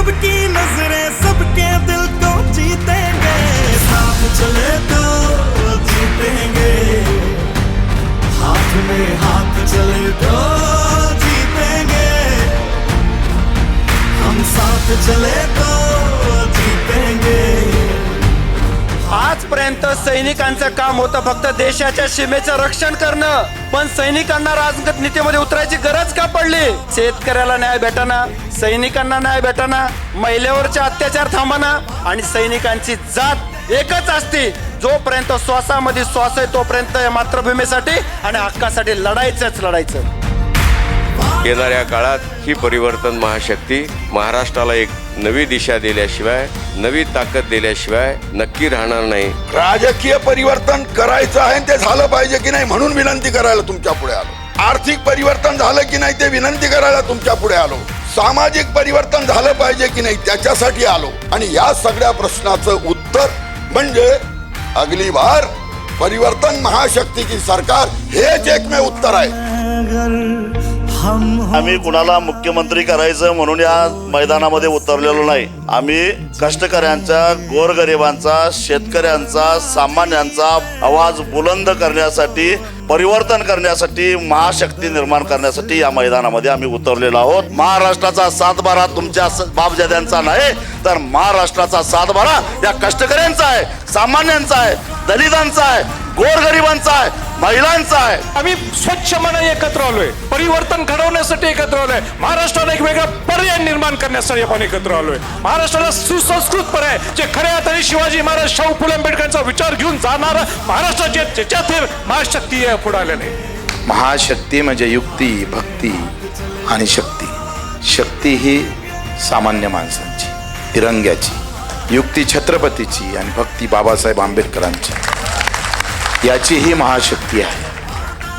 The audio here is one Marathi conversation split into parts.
सबकी नज़रें सबके दिल को जीतेंगे। साथ चले तो जीतेंगे। हाथ में हाथ चले तो जीतेंगे। हम साथ चले तो आजपर्यंत सैनिकांचं काम होतं फक्त देशाच्या सीमेचं रक्षण करणं. पण सैनिकांना राजगत नीतीमध्ये उतरायची गरज का पडली? शेतकऱ्याला न्याय भेटाना सैनिकांना न्याय भेटाना महिलेवरचे अत्याचार थांबाना आणि सैनिकांची जात एकच असते. जोपर्यंत श्वासामध्ये श्वास आहे तोपर्यंत या मातृभूमीसाठी आणि हक्कासाठी लढायचंच लढायचं. येणाऱ्या काळात ही परिवर्तन महाशक्ती महाराष्ट्राला एक नवी दिशा दिल्याशिवाय नवी ताकद दिल्याशिवाय नक्की राहणार नाही. राजकीय परिवर्तन करायचं आहे आणि ते झालं पाहिजे की नाही म्हणून विनंती करायला तुमच्यापुढे आलो. आर्थिक परिवर्तन झालं की नाही ते विनंती करायला तुमच्यापुढे आलो. सामाजिक परिवर्तन झालं पाहिजे की नाही त्याच्यासाठी आलो. आणि या सगळ्या प्रश्नाचं उत्तर म्हणजे अगली बार परिवर्तन महाशक्ती की सरकार हेच एकमेव उत्तर आहे. आम्ही कुणाला मुख्यमंत्री करायचं म्हणून या मैदानामध्ये उतरलेलो नाही. आम्ही कष्टकऱ्यांचा गोरगरिबांचा शेतकऱ्यांचा सामान्यांचा आवाज बुलंद करण्यासाठी परिवर्तन करण्यासाठी महाशक्ती निर्माण करण्यासाठी या मैदानामध्ये आम्ही उतरलेलो आहोत. महाराष्ट्राचा सातबारा तुमच्या बापजाद्यांचा नाही तर महाराष्ट्राचा सातबारा या कष्टकऱ्यांचा आहे सामान्यांचा आहे दलितांचा आहे गोरगरिबांचा आहे महिलांचा आहे. आम्ही स्वच्छ मनाने एकत्र आलोय. परिवर्तन घडवण्यासाठी एकत्र आलोय. महाराष्ट्राला एक वेगळा पर्याय निर्माण करण्यासाठी आपण एकत्र आलोय. महाराष्ट्राला सुसंस्कृत पर्याय जे खऱ्या अर्थाने शिवाजी महाराज शाहू फुले आंबेडकरांचा विचार घेऊन जाणारा महाराष्ट्राचे ज्याच्यात महाशक्ती आहे पुढे आलेले. महाशक्ती म्हणजे युक्ती भक्ती आणि शक्ती. शक्ती ही सामान्य माणसांची तिरंग्याची युक्ती छत्रपतीची आणि भक्ती बाबासाहेब आंबेडकरांची. याची ही महाशक्ती आहे.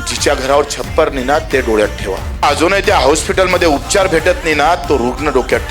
जिच्या घरावर छप्पर नाही ते डोळ्यात ठेवा. अजूनही त्या हॉस्पिटलमध्ये उपचार भेटत नाही ना तो रुग्ण डोक्यात ठेवा.